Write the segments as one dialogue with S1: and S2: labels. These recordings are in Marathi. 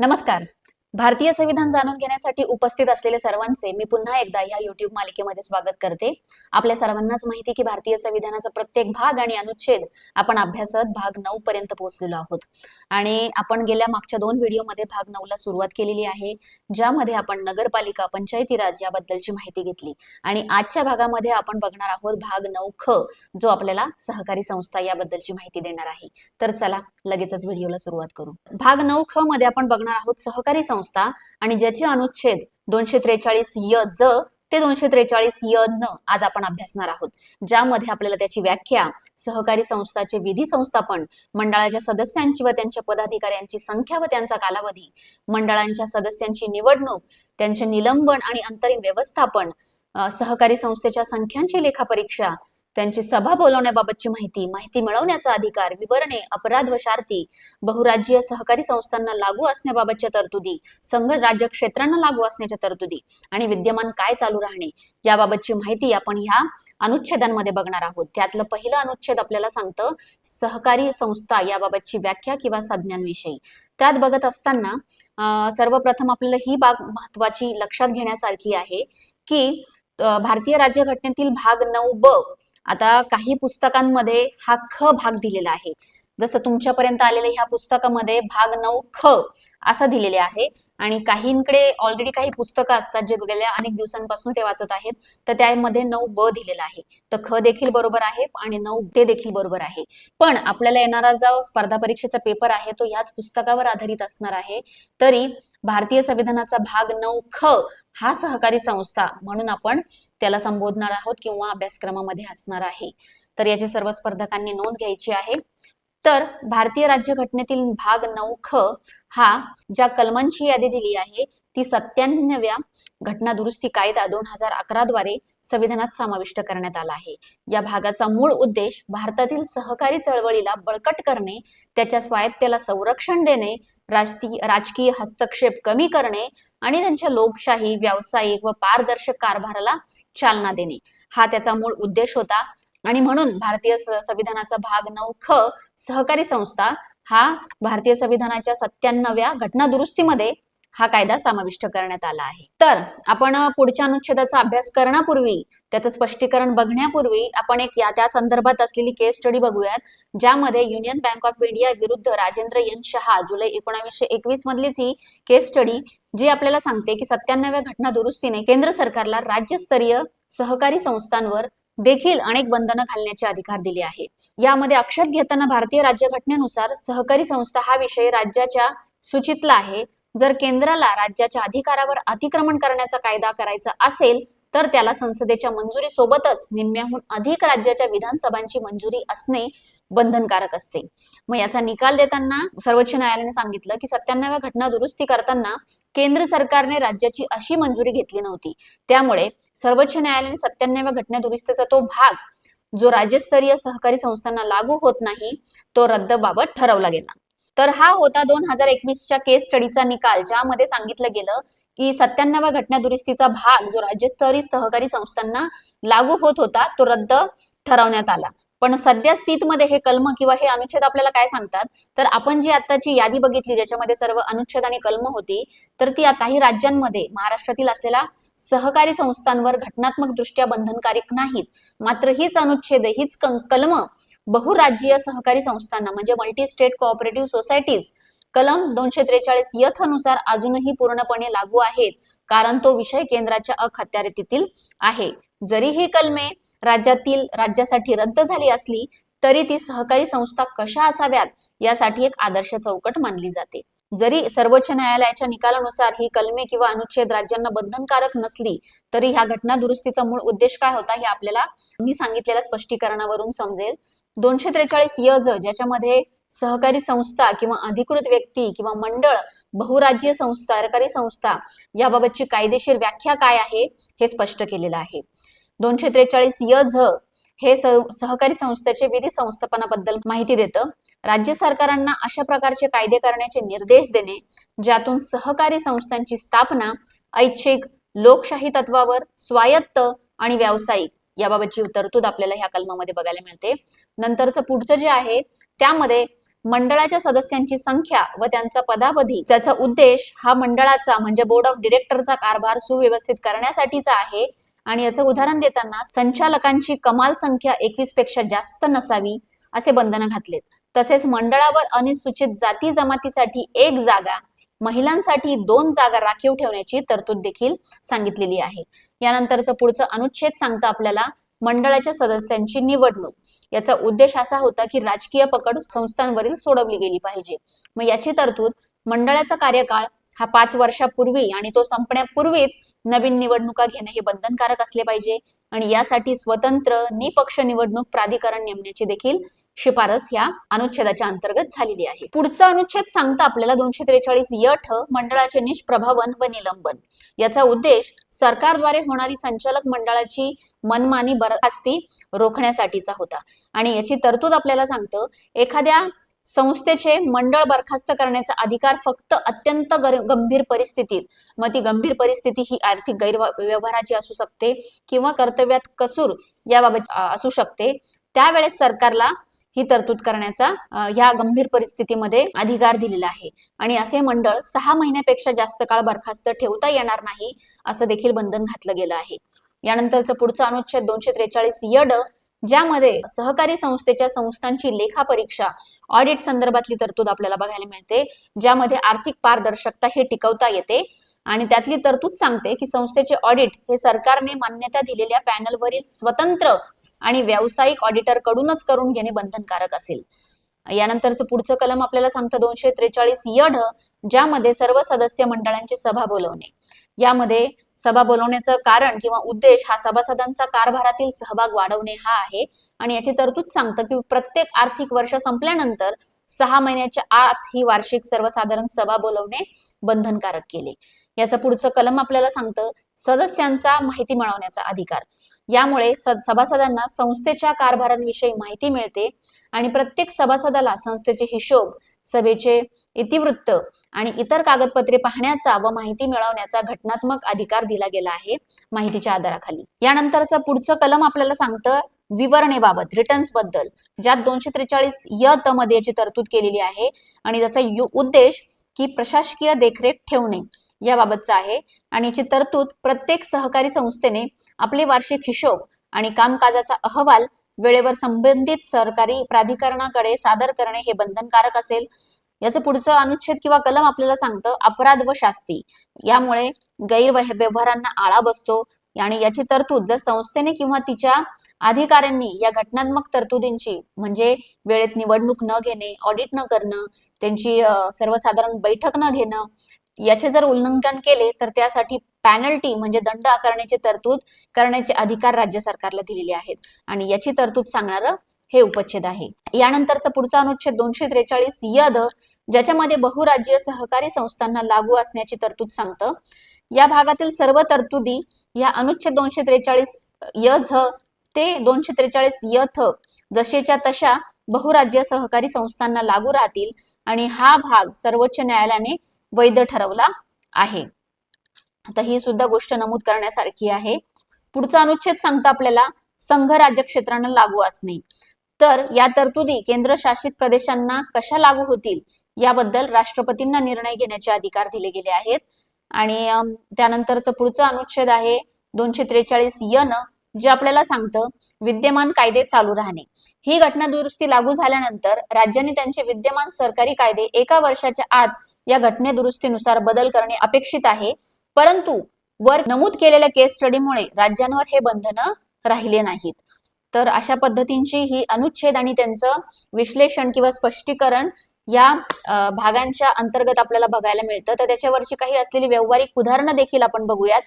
S1: नमस्कार. भारतीय संविधान जाणून घेण्यासाठी उपस्थित असलेले सर्वांचे मी पुन्हा एकदा या युट्यूब मालिकेमध्ये स्वागत करते. आपल्या सर्वांनाच माहिती की भारतीय संविधानाचा प्रत्येक भाग आणि अनुच्छेद आपण अभ्यासत भाग नऊ पर्यंत पोहोचलेलो आहोत. आणि आपण गेल्या मागच्या दोन व्हिडिओमध्ये भाग नऊ ला सुरुवात केलेली आहे ज्यामध्ये आपण नगरपालिका पंचायती राज याबद्दलची माहिती घेतली. आणि आजच्या भागामध्ये आपण बघणार आहोत भाग नऊ ख जो आपल्याला सहकारी संस्था याबद्दलची माहिती देणार आहे. तर चला लगेचच व्हिडिओला सुरुवात करू. भाग नऊ ख मध्ये आपण बघणार आहोत सहकारी संस्था. आणि ज्याचे अनुच्छेद दोनशे त्रेचाळीस य ज ते दोनशे त्रेचाळीस य न आज आपण अभ्यासणार आहोत. ज्यामध्ये आपल्याला त्याची व्याख्या सहकारी संस्थाचे विधी संस्थापन मंडळाच्या सदस्यांची व त्यांच्या पदाधिकाऱ्यांची संख्या व त्यांचा कालावधी मंडळांच्या सदस्यांची निवडणूक त्यांचे निलंबन आणि अंतरिम व्यवस्थापन सहकारी संस्थेच्या संख्यांची लेखापरीक्षा त्यांची सभा बोलवण्याबाबतची माहिती माहिती मिळवण्याचा अधिकार विवरणे अपराध व शार्ती बहुराज्यीय सहकारी संस्थांना लागू असण्याबाबतच्या तरतुदी संघ राज्य क्षेत्रांना लागू असण्याच्या तरतुदी आणि विद्यमान काय चालू राहणे याबाबतची माहिती आपण ह्या अनुच्छेदांमध्ये बघणार आहोत. त्यातलं पहिलं अनुच्छेद आपल्याला सांगतं सहकारी संस्था याबाबतची व्याख्या किंवा संज्ञांविषयी. त्यात बघत असताना सर्वप्रथम आपल्याला ही बाब महत्वाची लक्षात घेण्यासारखी आहे की भारतीय राज्यघटनेतील भाग नऊ ब आता काही पुस्तकांमध्ये हा ख भाग दिलेला आहे. जसं तुमच्यापर्यंत आलेल्या ह्या पुस्तकामध्ये भाग नऊ ख असं दिलेले आहे. आणि काहींकडे ऑलरेडी काही पुस्तकं असतात जे गेल्या अनेक दिवसांपासून ते वाचत आहेत. तर त्यामध्ये नऊ ब दिलेला आहे. तर ख देखील बरोबर आहे आणि नऊ ते देखील बरोबर आहे. पण आपल्याला येणारा जो स्पर्धा परीक्षेचा पेपर आहे तो याच पुस्तकावर आधारित असणार आहे. तरी भारतीय संविधानाचा भाग नऊ ख हा सहकारी संस्था म्हणून आपण त्याला संबोधणार आहोत किंवा अभ्यासक्रमामध्ये असणार आहे. तर याची सर्व स्पर्धकांनी नोंद घ्यायची आहे. तर भारतीय राज्यघटनेतील भाग नऊ ख हा ज्या कलमांची यादी दिली आहे ती सत्त्याण्णव्या घटना दुरुस्ती कायदा दोन हजार अकरा द्वारे संविधानात समाविष्ट करण्यात आला आहे. या भागाचा मूळ उद्देश भारतातील सहकारी चळवळीला बळकट करणे त्याच्या स्वायत्तेला संरक्षण देणे राजकीय राजकीय हस्तक्षेप कमी करणे आणि त्यांच्या लोकशाही व्यावसायिक व पारदर्शक कारभाराला चालना देणे. हा त्याचा मूळ उद्देश होता. आणि म्हणून भारतीय संविधानाचा भाग नऊ ख सहकारी संस्था हा भारतीय संविधानाच्या सत्त्याण्णव्या घटना दुरुस्तीमध्ये हा कायदा समाविष्ट करण्यात आला आहे. तर आपण पुढच्या अनुच्छेदाचा अभ्यास करण्यापूर्वी त्याचं स्पष्टीकरण बघण्यापूर्वी आपण एक या त्या संदर्भात असलेली केस स्टडी बघूयात ज्यामध्ये युनियन बँक ऑफ इंडिया विरुद्ध राजेंद्र एन शहा जुलै एकोणावीसशे एकवीस मधलीच ही केस स्टडी जी आपल्याला सांगते की सत्त्याण्णव्या घटना दुरुस्तीने केंद्र सरकारला राज्यस्तरीय सहकारी संस्थांवर देखील अनेक बंधनं घालण्याचे अधिकार दिले आहे यामध्ये अक्षर घेताना भारतीय राज्यघटनेनुसार सहकारी संस्था हा विषय राज्याच्या सूचितला आहे. जर केंद्राला राज्याच्या अधिकारावर अतिक्रमण करण्याचा कायदा करायचा असेल तर त्याला संसदेच्या मंजुरी सोबतच निम्म्याहून अधिक राज्याच्या विधानसभांची मंजुरी असणे बंधनकारक असते. मग याचा निकाल देताना सर्वोच्च न्यायालयाने सांगितलं की सत्त्याण्णव्या घटना दुरुस्ती करताना केंद्र सरकारने राज्याची अशी मंजुरी घेतली नव्हती. त्यामुळे सर्वोच्च न्यायालयाने सत्त्याण्णव्या घटना दुरुस्तीचा तो भाग जो राज्यस्तरीय सहकारी संस्थांना लागू होत नाही तो रद्दबाबत ठरवला गेला. तर हा होता दोन हजार एकवीसच्या केस स्टडीचा निकाल ज्यामध्ये सांगितलं गेलं की सत्त्याण्णवा घटना दुरुस्तीचा भाग जो राज्यस्तरीय सहकारी संस्थांना लागू होत होता तो रद्द ठरवण्यात आला. पण सध्या स्थितीमध्ये हे कलम किंवा हे अनुच्छेद आपल्याला काय सांगतात? तर आपण जी आताची यादी बघितली ज्याच्यामध्ये सर्व अनुच्छेद आणि कलम होती तर ती आताही राज्यांमध्ये महाराष्ट्रातील असलेल्या सहकारी संस्थांवर घटनात्मक दृष्ट्या बंधनकारक नाहीत. मात्र हीच अनुच्छेद हीच कलम बहुराज्यीय सहकारी संस्थांना म्हणजे मल्टी स्टेट कोऑपरेटिव्ह सोसायटीज कलम दोनशे त्रेचाळीस यथनुसार अजूनही पूर्णपणे लागू आहेत. कारण तो विषय केंद्राच्या अखत्यारीतील आहे. जरी ही कलमे राज्यातील राज्यासाठी रद्द झाली असली तरी ती सहकारी संस्था कशा असाव्यात यासाठी एक आदर्श चौकट मानली जाते. जरी सर्वोच्च न्यायालयाच्या निकालानुसार ही कलमे किंवा अनुच्छेद राज्यांना बंधनकारक नसली तरी ह्या घटना दुरुस्तीचा मूळ उद्देश काय होता हे आपल्याला मी सांगितलेल्या स्पष्टीकरणावरून समजेल. दोनशे त्रेचाळीस यज ज्याच्यामध्ये सहकारी संस्था किंवा अधिकृत व्यक्ती किंवा मंडळ बहुराज्यीय संस्था सरकारी संस्था याबाबतची कायदेशीर व्याख्या काय आहे हे स्पष्ट केलेलं आहे. दोनशे त्रेचाळीस य झ हे सहकारी संस्थेचे विधी संस्थापनाबद्दल माहिती देतं. राज्य सरकारांना अशा प्रकारचे कायदे करण्याचे निर्देश देणे ज्यातून सहकारी संस्थांची स्थापना ऐच्छिक लोकशाही तत्वावर स्वायत्त आणि व्यावसायिक याबाबतची तरतूद आपल्याला ह्या कलमामध्ये बघायला मिळते. नंतरचं पुढचं जे आहे त्यामध्ये मंडळाच्या सदस्यांची संख्या व त्यांचा पदावधी त्याचा उद्देश हा मंडळाचा म्हणजे बोर्ड ऑफ डिरेक्टरचा कारभार सुव्यवस्थित करण्यासाठीचा आहे. आणि याचं उदाहरण देताना संचालकांची कमाल संख्या एकवीसपेक्षा जास्त नसावी असे बंधन घातलेत. तसेच मंडळावर अनुसूचित जाती जमातीसाठी एक जागा महिलांसाठी दोन जागा राखीव ठेवण्याची तरतूद देखील सांगितलेली आहे. यानंतरचं पुढचं अनुच्छेद सांगतं आपल्याला मंडळाच्या सदस्यांची निवडणूक. याचा उद्देश असा होता की राजकीय पकड संस्थांवरील सोडवली गेली पाहिजे. मग याची तरतूद मंडळाचा कार्यकाळ हा पाच वर्षापूर्वी आणि तो संपण्यापूर्वीच नवीन निवडणुका घेणे हे बंधनकारक असले पाहिजे. आणि यासाठी स्वतंत्र निपक्ष निवडणूक प्राधिकरण नेमण्याची देखील शिफारस या अनुच्छेदाच्या अंतर्गत झालेली आहे. पुढचा अनुच्छेद सांगता आपल्याला दोनशे त्रेचाळीस यठ मंडळाचे निष्प्रभावन व निलंबन. याचा उद्देश सरकारद्वारे होणारी संचालक मंडळाची मनमानी बरखास्ती रोखण्यासाठीचा होता. आणि याची तरतूद आपल्याला सांगतं एखाद्या संस्थेचे मंडळ बरखास्त करण्याचा अधिकार फक्त अत्यंत गंभीर परिस्थितीत मग ती गंभीर परिस्थिती ही आर्थिक गैरव्यवहाराची असू शकते किंवा कर्तव्यात कसूर याबाबत असू शकते. त्यावेळेस सरकारला ही तरतूद करण्याचा या गंभीर परिस्थितीमध्ये अधिकार दिलेला आहे. आणि असे मंडळ सहा महिन्यापेक्षा जास्त काळ बरखास्त ठेवता येणार नाही असं देखील बंधन घातलं गेलं आहे. यानंतरचं पुढचं अनुच्छेद दोनशे त्रेचाळीस यड ज्यामध्ये सहकारी संस्थेच्या संस्थांची लेखा परीक्षा ऑडिट संदर्भातली तरतूद आपल्याला बघायला मिळते ज्यामध्ये आर्थिक पारदर्शकता हे टिकवता येते आणि त्यातली तरतूद सांगते की संस्थेचे ऑडिट हे सरकारने मान्यता दिलेल्या पॅनलवरील स्वतंत्र आणि व्यावसायिक ऑडिटर कडूनच करून घेणे बंधनकारक असेल. यानंतरचं पुढचं कलम आपल्याला सांगतं दोनशे त्रेचाळीस यढ ज्यामध्ये सर्व सदस्य मंडळांची सभा बोलवणे. यामध्ये सभा बोलवण्याचं कारण किंवा उद्देश हा सभासदांचा कारभारातील सहभाग वाढवणे हा आहे. आणि याची तरतूद सांगतं की प्रत्येक आर्थिक वर्ष संपल्यानंतर सहा महिन्याच्या आत ही वार्षिक सर्वसाधारण सभा बोलवणे बंधनकारक केले. याचं पुढचं कलम आपल्याला सांगतं सदस्यांचा माहिती मिळवण्याचा अधिकार. यामुळे सभासदांना संस्थेच्या कारभारांविषयी माहिती मिळते आणि प्रत्येक सभासदाला संस्थेचे हिशोब सभेचे इतिवृत्त आणि इतर कागदपत्रे पाहण्याचा व माहिती मिळवण्याचा घटनात्मक अधिकार दिला गेला आहे माहितीच्या आधाराखाली. यानंतरचं पुढचं कलम आपल्याला सांगतं विवरणेबाबत रिटर्न्सबद्दल ज्यात दोनशे त्रेचाळीस य त मध्ये याची तरतूद केलेली आहे आणि त्याचा यु- उद्देश की प्रशासकीय देखरेख ठेवणे. याबाबतचा आहे. आणि याची तरतूद प्रत्येक सहकारी संस्थेने आपले वार्षिक हिशोब आणि कामकाजाचा अहवाल वेळेवर संबंधित सरकारी प्राधिकरणाकडे सादर करणे हे बंधनकारक असेल. याचं पुढचं अनुच्छेद किंवा कलम आपल्याला सांगतं अपराध व शास्ती. यामुळे गैरव्यवहारांना आळा बसतो. आणि याची तरतूद जर संस्थेने किंवा तिच्या अधिकाऱ्यांनी या घटनात्मक तरतुदींची म्हणजे वेळेत निवडणूक न घेणे ऑडिट न करणं त्यांची सर्वसाधारण बैठक न घेणं याचे जर उल्लंघन केले तर त्यासाठी पॅनल्टी म्हणजे दंड आकारण्याची तरतूद करण्याचे अधिकार राज्य सरकारला दिलेले आहेत. आणि याची तरतूद सांगणारं हे उपच्छेद आहे. यानंतरचा पुढचा अनुच्छेद दोनशे त्रेचाळीस यद ज्याच्यामध्ये बहुराज्यीय सहकारी संस्थांना लागू असण्याची तरतूद सांगतं. या भागातील सर्व तरतुदी या अनुच्छेद दोनशे त्रेचाळीस य झ ते दोनशे त्रेचाळीस य थ जसेच्या तशा बहुराज्य सहकारी संस्थांना लागू राहतील. आणि हा भाग सर्वोच्च न्यायालयाने वैध ठरवला आहे. आता ही सुद्धा गोष्ट नमूद करण्यासारखी आहे. पुढचा अनुच्छेद सांगता आपल्याला संघ राज्य क्षेत्रांना लागू असणे. तर या तरतुदी केंद्रशासित प्रदेशांना कशा लागू होतील याबद्दल राष्ट्रपतींना निर्णय घेण्याचे अधिकार दिले गेले आहेत. आणि अम, त्यानंतरचं अनुच्छेद आहे दोनशे त्रेचाळीस यन जे आपल्याला सांगतं विद्यमान कायदे चालू राहणे. ही घटना दुरुस्ती लागू झाल्यानंतर राज्यांनी त्यांचे विद्यमान सरकारी कायदे एका वर्षाच्या आत या घटने दुरुस्तीनुसार बदल करणे अपेक्षित आहे. परंतु वर नमूद केलेल्या केस स्टडीमुळे राज्यांवर हे बंधन राहिले नाहीत. तर अशा पद्धतींची ही अनुच्छेद आणि त्यांचं विश्लेषण किंवा स्पष्टीकरण या भागांच्या अंतर्गत आपल्याला बघायला मिळतं. तर त्याच्यावरची काही असलेली व्यावहारिक उदाहरणं देखील आपण बघूयात.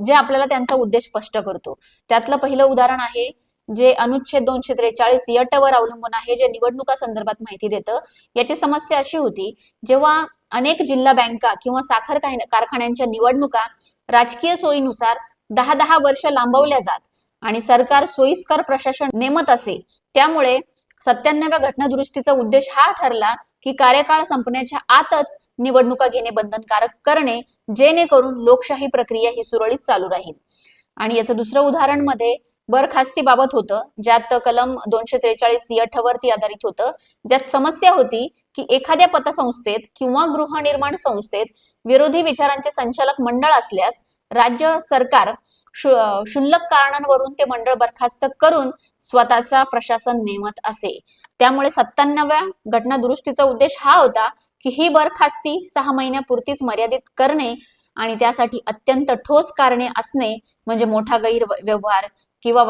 S1: जे आपल्याला त्यांचा उद्देश स्पष्ट करतो. त्यातलं पहिलं उदाहरण आहे जे अनुच्छेद दोनशे त्रेचाळीस यटवर अवलंबून आहे जे निवडणुका संदर्भात माहिती देतं. याची समस्या अशी होती जेव्हा अनेक जिल्हा बँका किंवा साखर कारखान्यांच्या निवडणुका राजकीय सोयीनुसार दहा दहा वर्ष लांबवल्या जात आणि सरकार सोयीस्कर प्रशासन नेमत असे त्यामुळे सत्त्याण्णव्या घटनादुरुस्तीचा उद्देश हा ठरला की कार्यकाळ संपण्याच्या आतच निवडणुका घेणे बंधनकारक करणे जेणेकरून लोकशाही प्रक्रिया ही सुरळीत चालू राहील. आणि याचं दुसरं उदाहरणमध्ये बरखास्तीबाबत होतं ज्यात कलम दोनशे त्रेचाळीस यठ वरती आधारित होतं ज्यात समस्या होती की एखाद्या पतसंस्थेत किंवा गृहनिर्माण संस्थेत विरोधी विचारांचे संचालक मंडळ असल्यास राज्य सरकार शु- क्षुल्लक कारणांवरून ते मंडळ बरखास्त करून स्वतःचा प्रशासन नेमत असे. त्यामुळे सत्त्याण्णव्या घटना दुरुस्तीचा उद्देश हा होता की ही बरखास्ती सहा महिन्यापुरतीच मर्यादित करणे आणि त्यासाठी अत्यंत ठोस कारणे असणे म्हणजे मोठा गैर व्यवहार किंवा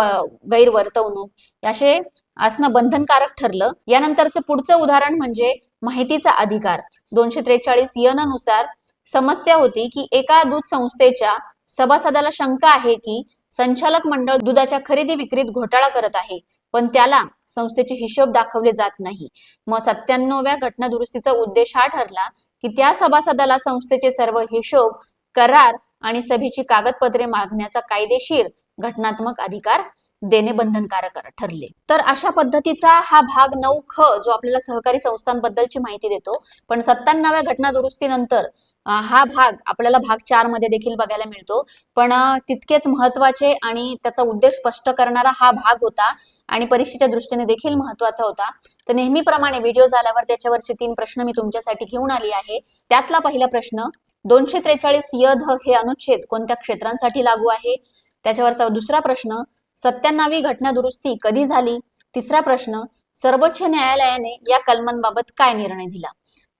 S1: गैरवर्तवणूक असे असणं बंधनकारक ठरलं. यानंतरचं पुढचं उदाहरण म्हणजे माहितीचा अधिकार. दोनशे त्रेचाळीसनुसार समस्या होती की एका दूध संस्थेच्या सभासदाला शंका आहे की संचालक मंडळ दुधाच्या खरेदी विक्रीत घोटाळा करत आहे पण त्याला संस्थेचे हिशोब दाखवले जात नाही. मग सत्त्याण्णव्या घटना दुरुस्तीचा उद्देश हा ठरला की त्या सभासदाला संस्थेचे सर्व हिशोब करार आणि सभेची कागदपत्रे मागण्याचा कायदेशीर घटनात्मक अधिकार देणे बंधनकारक ठरले. तर अशा पद्धतीचा हा भाग नऊ ख जो आपल्याला सहकारी संस्थांबद्दलची माहिती देतो पण सत्त्याण्णव्या घटना दुरुस्तीनंतर हा भाग आपल्याला भाग चारमध्ये देखील बघायला मिळतो. पण तितकेच महत्त्वाचे आणि त्याचा उद्देश स्पष्ट करणारा हा भाग होता आणि परीक्षेच्या दृष्टीने देखील महत्त्वाचा होता. तर नेहमीप्रमाणे व्हिडिओ झाल्यावर त्याच्यावरचे तीन प्रश्न मी तुमच्यासाठी घेऊन आली आहे. त्यातला पहिला प्रश्न दोनशे त्रेचाळीस य ध हे अनुच्छेद कोणत्या क्षेत्रांसाठी लागू आहे? त्याच्यावरचा दुसरा प्रश्न सत्त्याण्णवी घटना दुरुस्ती कधी झाली? तिसरा प्रश्न सर्वोच्च न्यायालयाने या कलमांबाबत काय निर्णय दिला?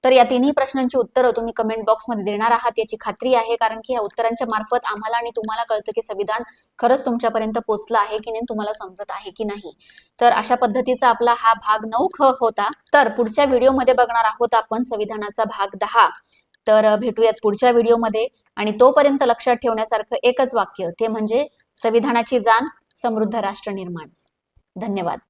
S1: तर या तिन्ही प्रश्नांची उत्तरं तुम्ही कमेंट बॉक्समध्ये देणार आहात. याची खात्री आहे कारण की या उत्तरांच्या मार्फत आम्हाला आणि तुम्हाला कळतं की संविधान खरंच तुमच्यापर्यंत पोहोचलं आहे की नाही तुम्हाला समजत आहे की नाही. तर अशा पद्धतीचा आपला हा भाग नऊ ख होता. तर पुढच्या व्हिडिओमध्ये बघणार आहोत आपण संविधानाचा भाग दहा. तर भेटूयात पुढच्या व्हिडिओमध्ये. आणि तोपर्यंत लक्षात ठेवण्यासारखं एकच वाक्य ते म्हणजे संविधानाची जाण समृद्ध राष्ट्र निर्माण. धन्यवाद.